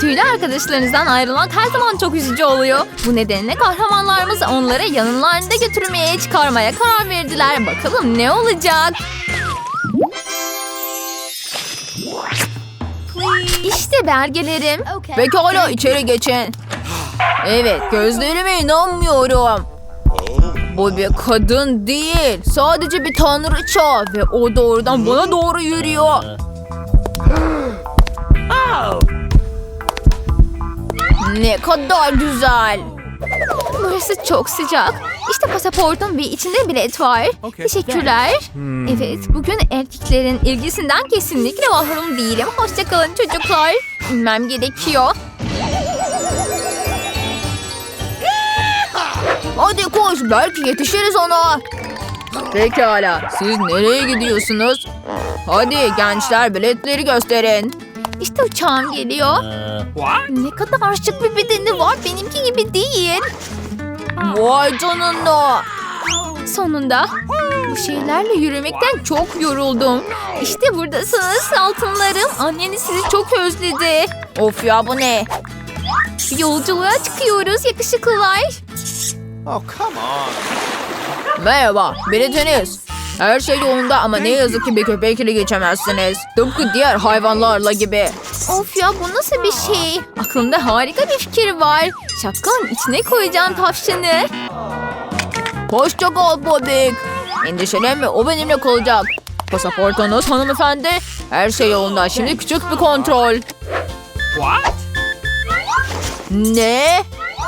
Tüylü arkadaşlarınızdan ayrılmak her zaman çok üzücü oluyor. Bu nedenle kahramanlarımız onları yanlarında götürmeye çıkarmaya karar verdiler. Bakalım ne olacak? İşte belgelerim. Pekala içeri geçin. Evet gözlerime inanmıyorum. Bu bir kadın değil. Sadece bir tanrıça ve o doğrudan bana doğru yürüyor. Ne kadar güzel. Burası çok sıcak. İşte pasaportum ve içinde bilet var. Teşekkürler. Evet, bugün erkeklerin ilgisinden kesinlikle mahrum değilim. Hoşçakalın çocuklar. İnmem gerekiyor. Hadi koş, belki yetişiriz ona. Pekala, siz nereye gidiyorsunuz? Hadi gençler biletleri gösterin. İşte uçağım geliyor. Ne kadar şık bir bedeni var benimki gibi değil. Vay canına. Sonunda bu şeylerle yürümekten çok yoruldum. İşte buradasınız altınlarım. Anneniz sizi çok özledi. Of ya bu ne? Yolculuğa çıkıyoruz yakışıklılar. Oh, come on. Merhaba, biletiniz. Her şey yolunda ama ne yazık ki bir köpekle geçemezsiniz. Tıpkı diğer hayvanlarla gibi. Of ya bu nasıl bir şey? Aklımda harika bir fikir var. Şapkanın içine koyacağım tavşanı. Hoşça kal Bobik. Endişelenme o benimle kalacak. Pasaportunuz hanımefendi. Her şey yolunda. Şimdi küçük bir kontrol. What? Ne?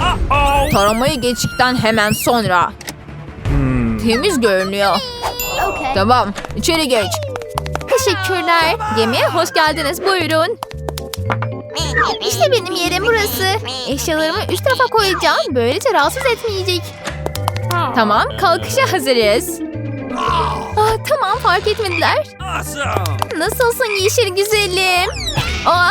Uh-oh. Taramayı geçtikten hemen sonra. Temiz görünüyor. Tamam, içeri geç. Teşekkürler. Gemiye hoş geldiniz. Buyurun. İşte benim yerim burası. Eşyalarımı üst tarafa koyacağım. Böylece rahatsız etmeyecek. Tamam, kalkışa hazırız. Ah, tamam fark etmediler. Nasılsın yeşil güzelim? Aa,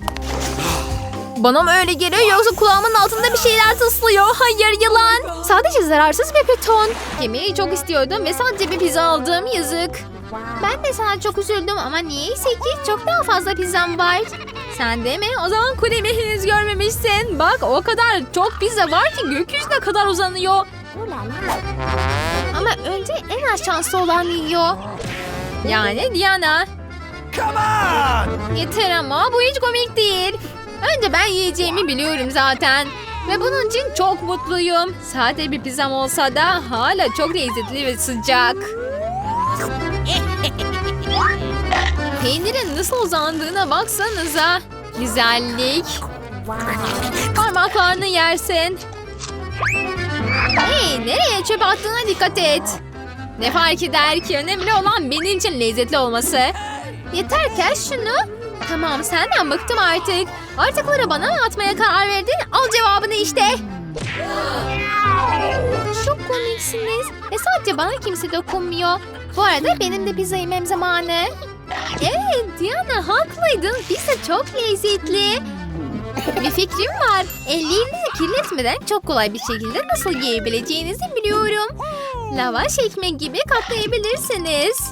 Bana mı öyle geliyor yoksa kulağımın altında bir şeyler tıslıyor? Hayır yılan. Sadece zararsız bir piton. Yemeği çok istiyordum ve sadece bir pizza aldım yazık. Ben de sana çok üzüldüm ama niyeyse ki çok daha fazla pizzam var. Sen de mi? O zaman kulemi henüz görmemişsin. Bak o kadar çok pizza var ki gökyüzüne kadar uzanıyor. Ama önce en az şanslı olan yiyor. Yani Diana. Come on. Yeter ama bu hiç komik değil. Önce ben yiyeceğimi biliyorum zaten. Ve bunun için çok mutluyum. Sade bir pizzam olsa da hala çok lezzetli ve sıcak. Peynirin nasıl uzandığına baksanıza. Güzellik. Parmaklarını yersin. Hey nereye çöp attığına dikkat et. Ne fark eder ki önemli olan benim için lezzetli olması. Yeter kes şunu. Tamam senden bıktım artık. Artıkları bana atmaya karar verdin? Al cevabını işte. Çok komiksiniz. Ve sadece bana kimse dokunmuyor. Bu arada benim de pizza yemem zamanı. Evet Diana haklıydın. Pizza çok lezzetli. Bir fikrim var. Ellerinizi kirletmeden çok kolay bir şekilde nasıl yiyebileceğinizi biliyorum. Lavaş ekmek gibi katlayabilirsiniz.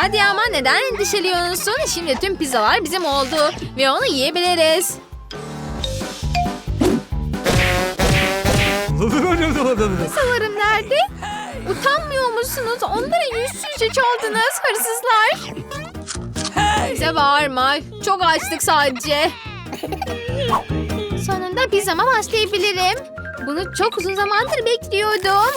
Hadi ama neden endişeliyorsun? Şimdi tüm pizzalar bizim oldu ve onu yiyebiliriz. Pizzalarım nerede? Utanmıyor musunuz? Onları yüzsüzce çaldınız hırsızlar. Bize bağırma. Çok açtık sadece. Sonunda pizzama başlayabilirim. Bunu çok uzun zamandır bekliyordum.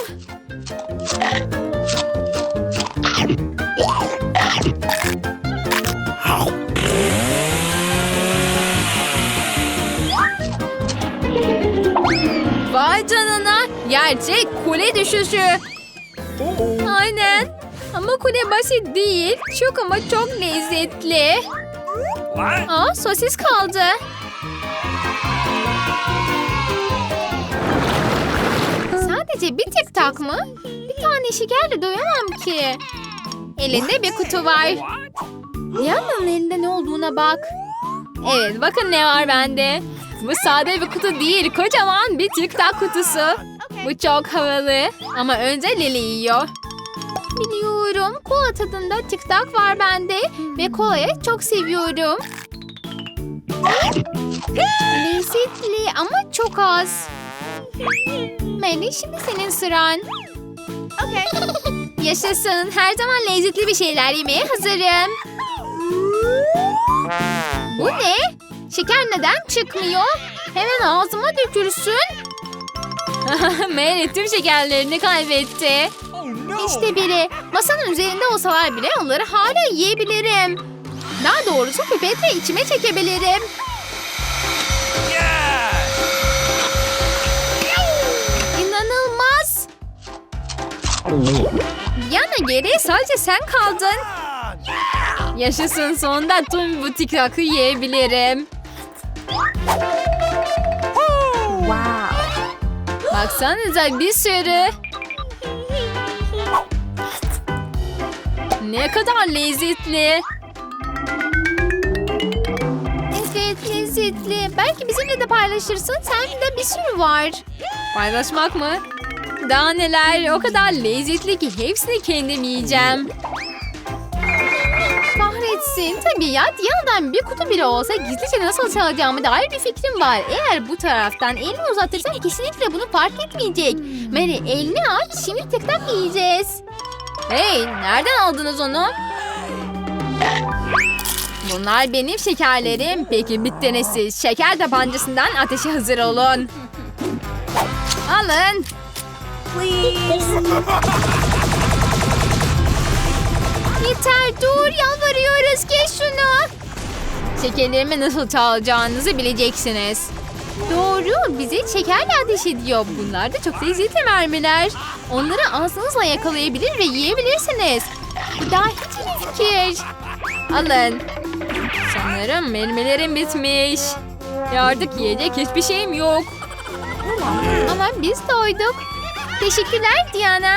Vay canına. Gerçek kule düşüşü. Aynen. Ama kule basit değil. Çok ama çok lezzetli. Aa sosis kaldı. Sadece bir tek tak mı? Bir tane şekerle doyamam ki. Elinde bir kutu var. What? Diana'nın elinde ne olduğuna bak. Evet bakın ne var bende. Bu sade bir kutu değil kocaman bir TikTok kutusu. Bu çok havalı ama önce Lili yiyor. Biliyorum kola tadında TikTok var bende ve kolayı çok seviyorum. Lezzetli ama çok az. Melih şimdi senin sıran. Yaşasın. Her zaman lezzetli bir şeyler yemeye hazırım. Bu ne? Şeker neden çıkmıyor? Hemen ağzıma dökülsün. Melih tüm şekerlerini kaybetti. Oh! İşte biri. Masanın üzerinde olsalar bile onları hala yiyebilirim. Daha doğrusu pipetle içime çekebilirim. İnanılmaz. Yana geriye sadece sen kaldın. Yaşasın sonunda tüm bu TikTok'u yiyebilirim. Baksanıza bir sürü. Ne kadar lezzetli. Evet lezzetli. Belki bizimle de paylaşırsın. Sende bir sürü var. Paylaşmak mı? Daha neler o kadar lezzetli ki hepsini kendim yiyeceğim. Kahretsin. Tabii ya Diyana'dan bir kutu bile olsa gizlice nasıl çalacağımı dair bir fikrim var. Eğer bu taraftan elini uzatırsan kesinlikle bunu fark etmeyecek. Mary elini aç şimdi tek tak yiyeceğiz. Hey nereden aldınız onu? Bunlar benim şekerlerim. Peki bittiniz siz. Şeker tabancasından ateşe hazır olun. Alın. Yeter dur yalvarıyoruz kes şunu. Şekerlerimi nasıl çalacağınızı bileceksiniz. Doğru bizi şekerle ateş ediyor. Bunlar da çok lezzetli mermiler. Onları ağzınızla yakalayabilir ve yiyebilirsiniz. Bu daha hiç iyi fikir. Alın. Sanırım mermilerim bitmiş. Ve artık yiyecek hiçbir şeyim yok. Ama biz doyduk. Teşekkürler Diana.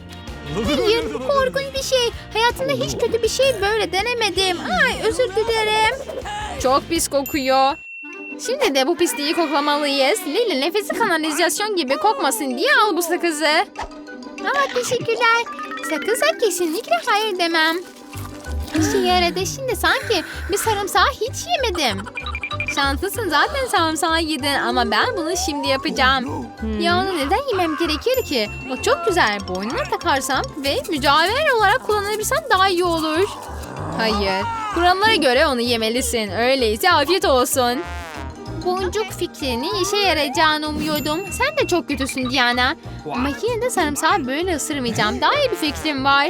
Hayır bu korkunç bir şey. Hayatımda hiç kötü bir şey böyle denemedim. Ay özür dilerim. Çok pis kokuyor. Şimdi de bu pisliği koklamalıyız. Lili nefesi kanalizasyon gibi kokmasın diye al bu sakızı. Aa, teşekkürler. Sakıza kesinlikle hayır demem. İşe yaradı. Şimdi sanki bir sarımsağı hiç yemedim. Şanslısın zaten sarımsağı yedin ama ben bunu şimdi yapacağım. Ya onu neden yemem gerekir ki? O çok güzel. Boynuna takarsam ve mücevher olarak kullanabilsem daha iyi olur. Hayır. Kurallara göre onu yemelisin. Öyleyse afiyet olsun. Boncuk fikrinin işe yarayacağını umuyordum. Sen de çok kötüsün Diana. Ama yine de sarımsağı böyle ısırmayacağım. Daha iyi bir fikrim var.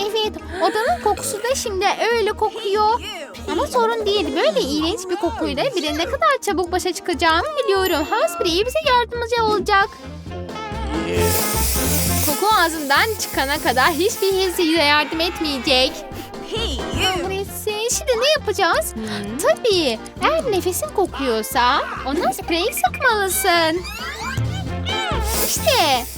Evet, odanın kokusu da şimdi öyle kokuyor. Ama sorun değil. Böyle iğrenç bir kokuyla bile ne kadar çabuk başa çıkacağımı biliyorum. Hausbreyi bize yardımcı olacak. Koku ağzından çıkana kadar hiçbir his yardım etmeyecek. Kahretsin. şimdi ne yapacağız? Tabii. Eğer nefesin kokuyorsa ona sprey sıkmalısın. İşte.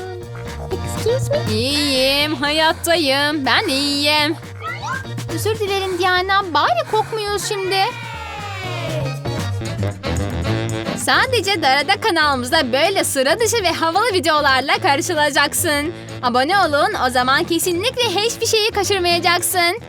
Excuse me? İyiyim, hayattayım. Ben iyiyim. Özür dilerim Diana. Bari kokmuyoruz şimdi. Sadece Darada kanalımızda böyle sıra dışı ve havalı videolarla karşılaşacaksın. Abone olun o zaman kesinlikle hiçbir şeyi kaçırmayacaksın.